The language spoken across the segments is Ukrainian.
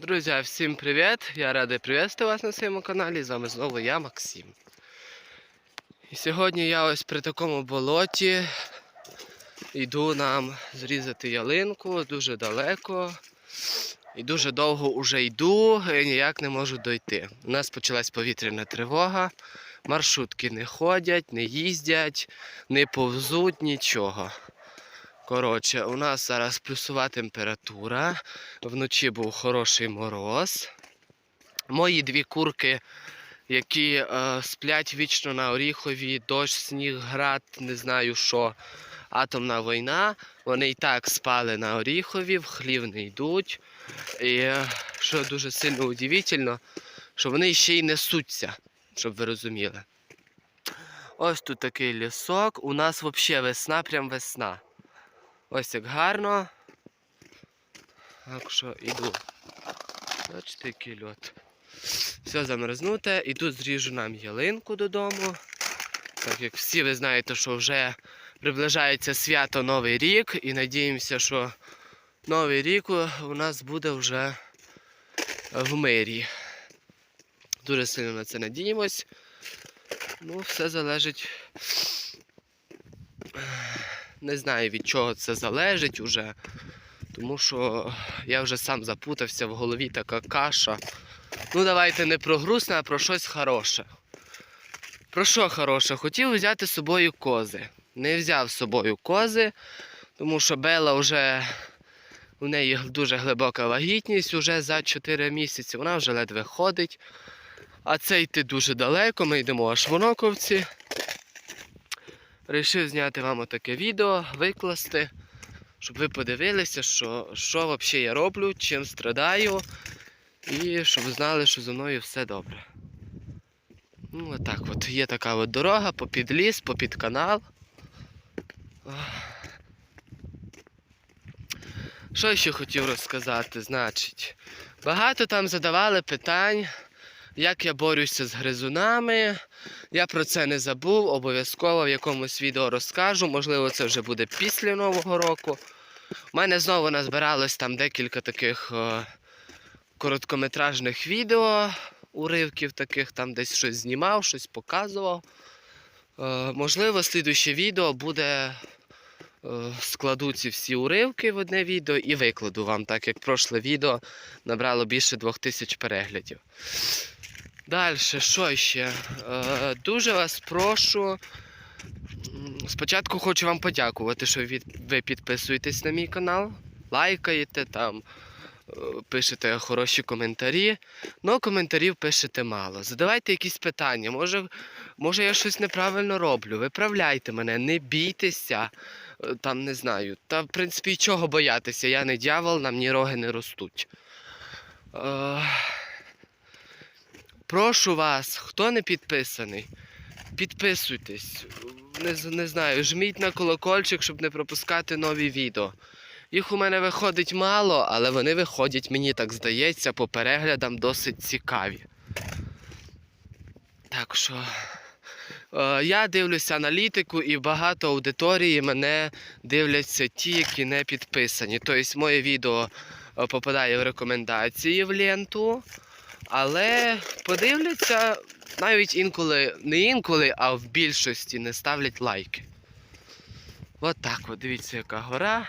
Друзі, всім привіт! Я радий привітати вас на своєму каналі. З вами знову я, Максим. І сьогодні я ось при такому болоті йду нам зрізати ялинку дуже далеко. І дуже довго вже йду і ніяк не можу дойти. У нас почалась повітряна тривога, маршрутки не ходять, не їздять, не повзуть нічого. Коротше, у нас зараз плюсова температура. Вночі був хороший мороз. Мої дві курки, які е, сплять вічно на Оріхові, дощ, сніг, град, не знаю що. Атомна війна. Вони і так спали на Оріхові, в хлів не йдуть. І е, що дуже сильно удивительно, що вони ще й несуться, щоб ви розуміли. Ось тут такий лісок. У нас взагалі весна, прям весна. Ось як гарно. Так що йду. Бачите, який льот. Все замерзнуте. І тут зріжу нам ялинку додому. Так як всі ви знаєте, що вже приближається свято Новий рік. І надіємося, що Новий рік у нас буде вже в мирі. Дуже сильно на це надіємось. Ну, все залежить. Не знаю від чого це залежить уже. Тому що я вже сам запутався в голові така каша. Ну, давайте не про грустне, а про щось хороше. Про що хороше? Хотів взяти з собою кози. Не взяв з собою кози, тому що Бела вже у неї дуже глибока вагітність, уже за 4 місяці. Вона вже ледве ходить. А це йти дуже далеко. Ми йдемо аж в Оноковці. Рішив зняти вам отаке відео, викласти, щоб ви подивилися, що, що взагалі я роблю, чим страдаю, і щоб знали, що зі мною все добре. Ну, отак от. Є така от дорога попід ліс, попід канал. Що ще хотів розказати? Значить, багато там задавали питань, як я борюся з гризунами. Я про це не забув, обов'язково в якомусь відео розкажу. Можливо, це вже буде після Нового року. У мене знову назбиралось там декілька таких е, короткометражних відео, уривків таких, там десь щось знімав, щось показував. Е, можливо, слідуще відео буде. е, Складу ці всі уривки в одне відео і викладу вам, так як прошле відео набрало більше 2000 переглядів. Далі, що ще? Е, дуже вас прошу. Спочатку хочу вам подякувати, що ви підписуєтесь на мій канал, лайкаєте там, е, пишете хороші коментарі. Ну, коментарів пишете мало. Задавайте якісь питання. Може, може я щось неправильно роблю. Виправляйте мене, не бійтеся. е, Там не знаю. Та в принципі, чого боятися? Я не дьявол, на мені роги не ростуть. Е, Прошу вас, хто не підписаний, підписуйтесь. Не, не знаю, жміть на колокольчик, щоб не пропускати нові відео. Їх у мене виходить мало, але вони виходять, мені так здається, по переглядам досить цікаві. Так що. е, Я дивлюся аналітику і багато аудиторії мене дивляться ті, які не підписані. Тобто моє відео е, попадає в рекомендації в ленту. Але подивляться, навіть інколи, не інколи, а в більшості не ставлять лайки. От так от, дивіться, яка гора.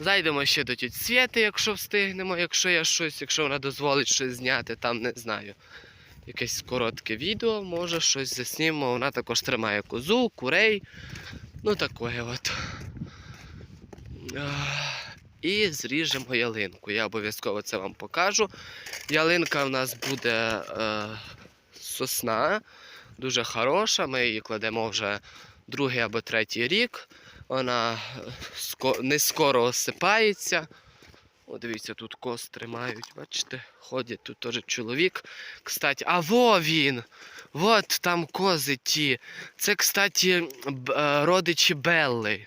Зайдемо ще до тіть Свєти, якщо встигнемо, якщо я щось, якщо вона дозволить щось зняти, там не знаю. Якесь коротке відео, може щось заснімемо. Вона також тримає козу, курей. Ну таке от. І зріжемо ялинку. Я обов'язково це вам покажу. Ялинка в нас буде е, сосна, дуже хороша. Ми її кладемо вже другий або третій рік. Вона е, не скоро осипається. О, дивіться, тут коз тримають, бачите, ходять тут теж чоловік. Кстати, а во він! От там кози ті. Це, кстати, е, родичі Белли.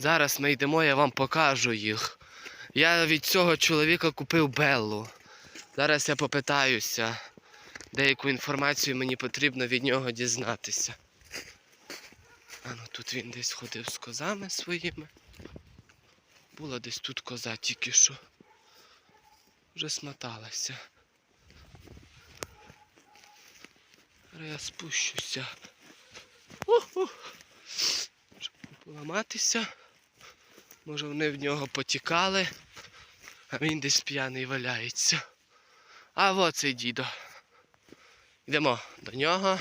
Зараз ми йдемо, я вам покажу їх. Я від цього чоловіка купив Беллу. Зараз я попитаюся. Деяку інформацію мені потрібно від нього дізнатися. А ну тут він десь ходив з козами своїми. Була десь тут коза тільки що. Вже смоталася. Я спущуся. Уху. Щоб поламатися. Може вони в нього потікали, а він десь п'яний валяється. А от цей дідо. Йдемо до нього.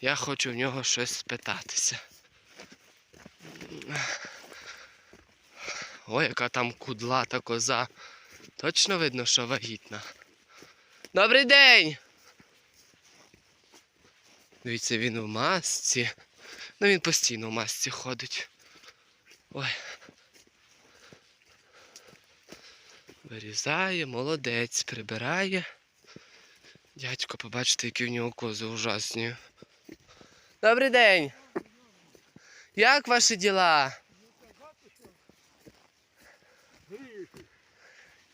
Я хочу в нього щось спитатися. Ой, яка там кудлата коза. Точно видно, що вагітна. Добрий день! Дивіться, він в масці. Ну він постійно в масці ходить. Ой. Вирізає, молодець, прибирає. Дядько, побачите, які в нього кози ужасні. Добрий день! Як ваші діла?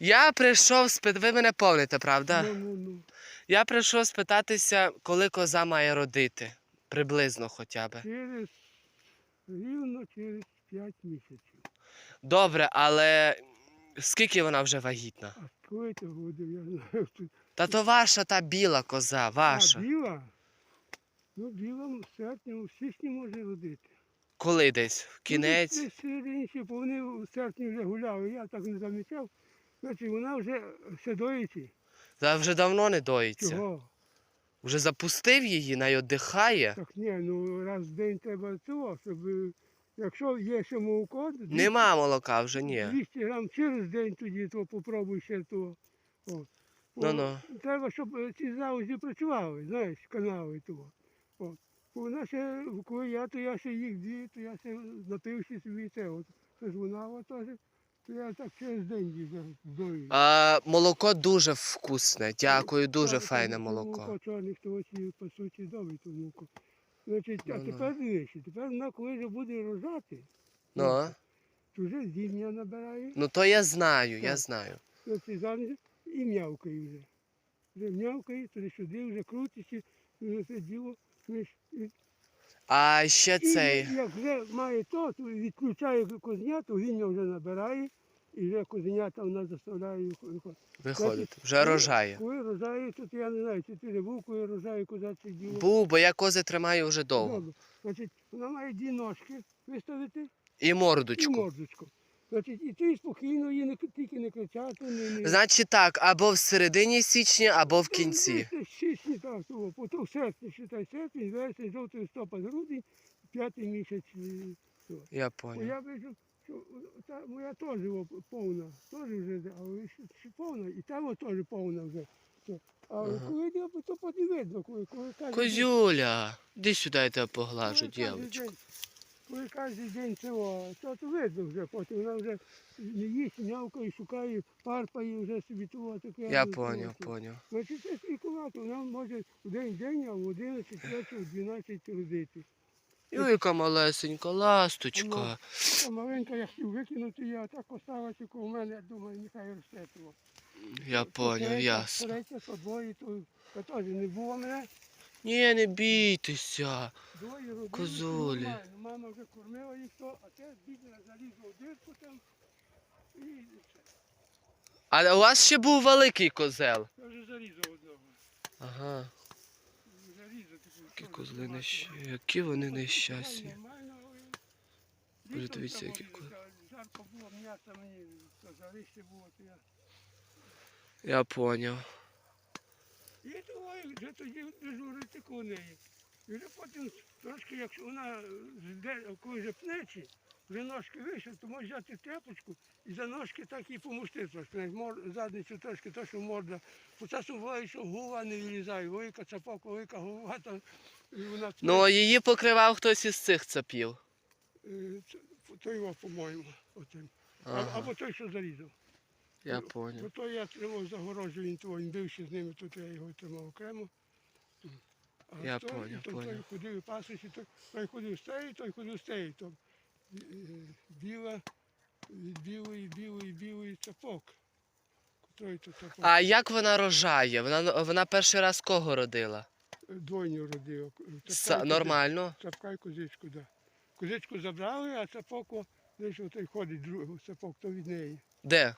Я прийшов спит... Ви мене помните, правда? Ну, ну, ну. Я прийшов спитатися, коли коза має родити. Приблизно хоча б. Через рівно через 5 місяців. Добре, але скільки вона вже вагітна? А це буде, я знаю. Та то ваша та біла коза, ваша. А біла? Ну, біла в серпні, в січні може родити. Коли десь? В кінець? Ну, десь середині, бо вони в серпні вже гуляли, я так не замічав. Значить, вона вже все доїться. Та вже давно не доїться. Чого? Вже запустив її, най віддихає. Так ні, ну раз в день треба цього, щоб якщо є ще молоко, дві- Нема молока вже ні. 200 грам через день тоді, то попробуй ще того. О. Ну-ну. Треба, щоб е, ці заводи працювали, знаєш, канали того. О. Бо Вона ще, коли я, то я ще їх дві, то я ще напився собі це. От. Тож вона от теж, то я так через день вже. А, молоко дуже вкусне. Дякую, дуже Так, файне молоко. Молоко чорних, то ось, по суті, добре то молоко. Значить, а тепер дивіться, тепер вона коли вже буде рожати, Ну, то вже зім'я набирає. ну то я знаю, я Так. знаю. Оце зараз і м'явкає вже. Вже м'явкає, туди сюди вже крутиться, і це діло. знаєш, і- А ще І цей. як вже має то, то відключає козня, то він вже набирає, і вже козенята вона заставляє. Виходить, вже рожає. Коли рожає, то я не знаю, чи ти не був, коли рожає коза це діло. Був, бо я кози тримаю вже довго. Добре. Значить, вона має дві ножки виставити І і мордочку. мордочку. Значить, і ти спокійно її не, тільки не кричати, не, не... Значить так, або в середині січня, або в кінці. Ну, Січні, так, того. Потім в серпні, считай, серпень, вересень, жовтий, листопад, грудень, п'ятий місяць. е, того. Я Бо понял. я бачу, та моя теж повна, теж вже, але ще, повна, і та теж повна вже. А Ага. коли йде, то потім видно, коли, коли кожен Козюля, іди сюди, я тебе поглажу, дівчинку. Коли кожен день цього, то, то видно вже, потім вона вже не їсть, м'явкає, шукає, парпає вже собі того таке. Я ну, поняв, поняв. Значить, це спілкувати, вона може в день день, а в 11, вечір, в 12 родити. Юйка малесенька, ласточка. Та маленька я хотів викинути, я так поставила тільки у мене, думаю, нехай росте того. Я поняв, ясно. Третя, то двоє, то, теж не було мене. Ні, не бійтеся. Двоє родили. Козулі. нормально. Мама вже кормила їх, то, а це бідна залізла в дирку там. І А у вас ще був великий козел. я вже зарізав одного. Ага. Які козли нещасні. Які вони нещасні. Боже, дивіться, які козли. Жарко було, м'ясо мені, жарище було, то я Я поняв. І думаю, вже тоді дежурити коней. І вже потім трошки, якщо вона коли вже пнечі, вже ножки вийшли, то може взяти тряпочку і за ножки так і помогти трошки. Задницю трошки, то, що морда. Бо часом буває, що голова не вилізає, велика цапок, велика голова, то і вона Ну, її покривав хтось із цих цапів. е, то його, по-моєму, отим. А- Ага, Або той, що зарізав. я Бо поняв. то я тримав загорожу, він того, він бився з ними, тут я його тримав окремо. А Я той, поняв, то, Той поняв. ходив і той, той ходив тієї, той ходив тієї. Біла, від білої, білої, білої цапок. Котрий то цапок. А як вона рожає? Вона, вона перший раз кого родила? Двойню родив. Са, нормально. Цапка і козичку, да. Козичку забрали, а цапок, о, десь отой ходить другий цапок, то від неї. Де?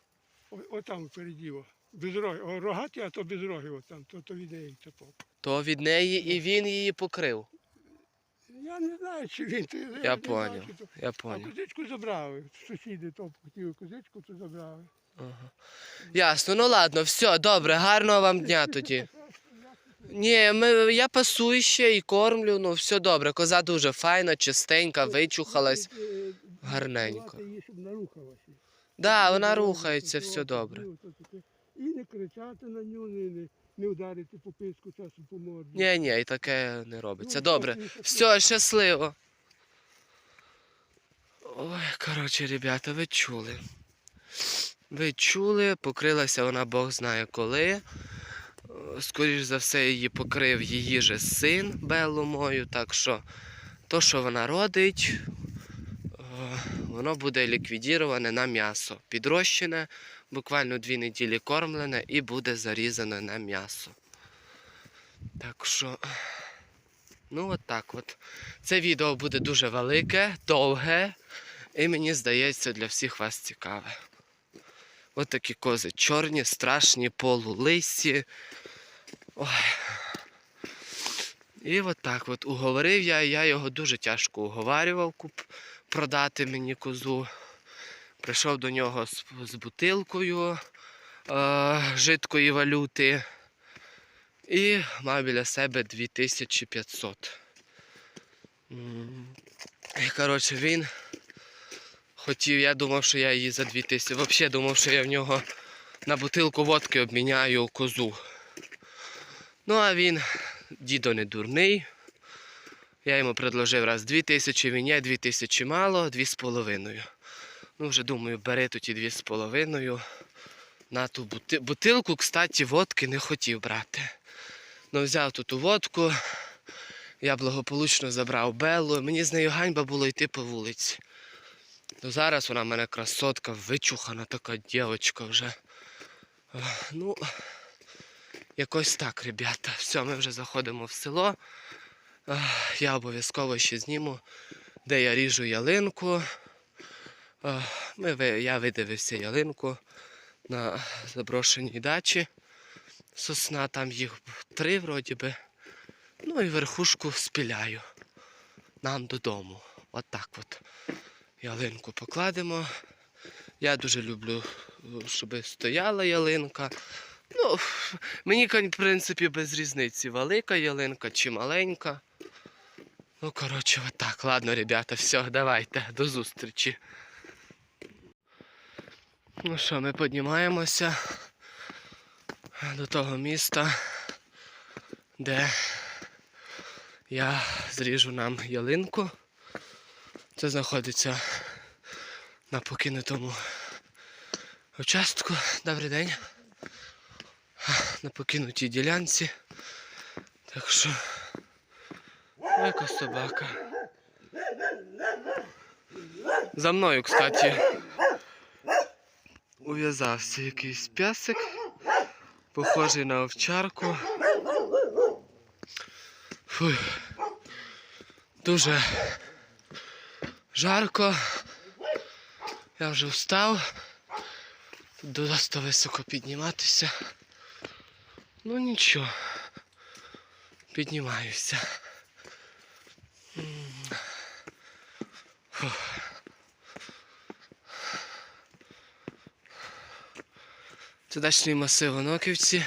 О, отам впереді. о. Безрогі. О, рогаті, а то безрогі, от там, то, то від неї цепок. То від неї і він її покрив. Я не знаю, чи він то. Я поняв. Я А поняв. козичку забрали. Сусіди то хотіли козичку, то забрали. Ага. Ясно, ну ладно, все, добре, гарного вам дня тоді. Ні, ми, я пасую ще і кормлю, ну все добре. Коза дуже файна, чистенька, вичухалась. Е, гарненько. рухалася. Да, вона Ну, рухається, все добре. ну, то таке. І не кричати на нього, не, не, ударити по писку часом по морді. Ні, ні, і таке не робиться. Ну, Добре. Все, щасливо. Ой, коротше, ребята, ви чули. Ви чули, покрилася вона Бог знає коли. Скоріш за все, її покрив її же син Беллу мою, так що то, що вона родить, е, воно буде ліквідіроване на м'ясо. Підрощене, буквально дві неділі кормлене і буде зарізане на м'ясо. Так що. Ну, от так от. Це відео буде дуже велике, довге, і мені здається, для всіх вас цікаве. От такі кози чорні, страшні, полулисі. Ой. І от так от уговорив я, я його дуже тяжко уговарював продати мені козу. Прийшов до нього з, з бутилкою е, жидкої валюти. І мав біля себе 2500. І коротше він хотів, я думав, що я її за 2000. Взагалі думав, що я в нього на бутилку водки обміняю козу. Ну а він, дідо не дурний. Я йому предложив раз 2000, він є 2000 мало, 2,5. Ну, вже думаю, бери тоді 2,5. На ту бути... бутилку, кстати, водки не хотів брати. Ну, взяв тут ту водку, я благополучно забрав Беллу. Мені з нею ганьба було йти по вулиці. Ну, зараз вона в мене красотка, вичухана така дівчинка вже. Ну, якось так, ребята. Все, ми вже заходимо в село. Я обов'язково ще зніму, де я ріжу ялинку. Ми, я видивився ялинку на заброшеній дачі сосна, там їх три вроді би. Ну і верхушку спіляю. Нам додому. От так от. Ялинку покладемо. Я дуже люблю, щоб стояла ялинка. Ну, мені, в принципі, без різниці, велика ялинка чи маленька. Ну, коротше, отак. Ладно, ребята, все, давайте, до зустрічі. Ну що, ми піднімаємося до того міста, де я зріжу нам ялинку. Це знаходиться на покинутому участку. Добрий день. На покинутій ділянці. Так що яка собака. За мною, кстати, ув'язався якийсь пясик. Похожий на овчарку. Фу. Дуже жарко. Я вже встав. Тут досить високо підніматися. Ну нічого. Піднімаюся. М. Фух. Це дачний масив Оноківці.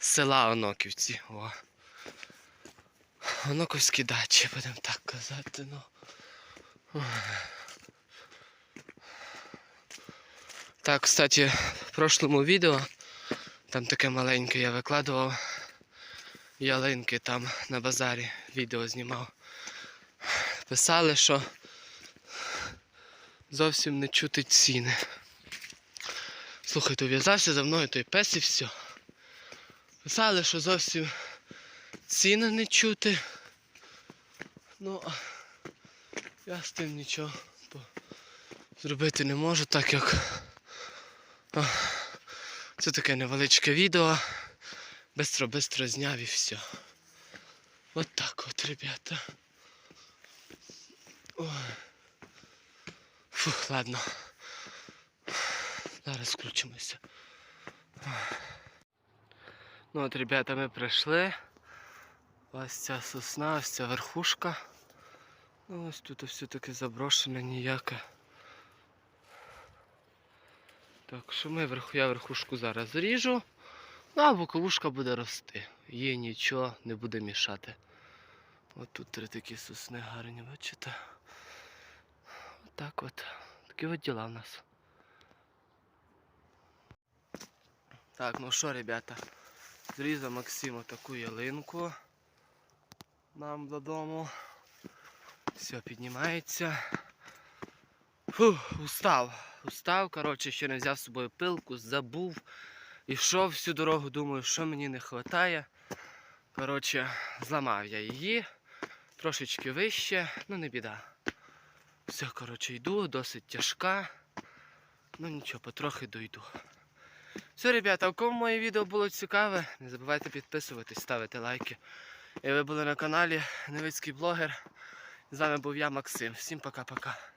Села Оноківці. О. Оноковські дачі, будемо так казати. Ну. Так, кстати, в прошлому відео там таке маленьке я викладував. Ялинки там на базарі відео знімав. Писали, що зовсім не чути ціни. Слухайте, ув'язався за мною той пес і все. Писали, що зовсім ціни не чути. Ну, я з тим нічого зробити не можу, так як це таке невеличке відео. Бистро-бистро зняв і все. От так от, ребята. Фух, ладно. Зараз включимося. Ну от, ребята, ми прийшли. Ось ця сосна, ось ця верхушка. Ну, ось тут все таки заброшене ніяке. Так що ми верху, я верхушку зараз зріжу, ну а боковушка буде рости. Їй нічого не буде мішати. От тут три такі сосни гарні, бачите? Отак от. Такі от діла в нас. Так, ну що, ребята, зрізав Максим таку ялинку нам додому. Все, піднімається. Фух, устав. Устав, коротше, ще не взяв з собою пилку, забув. Ішов всю дорогу, думаю, що мені не вистачає. Коротше, зламав я її. Трошечки вище, ну не біда. Все, коротше, йду, досить тяжка. Ну нічого, потрохи дойду. Все, ребята, у кому моє відео було цікаве, не забувайте підписуватись, ставити лайки. І ви були на каналі Невицький блогер. З вами був я, Максим. Всім пока-пока.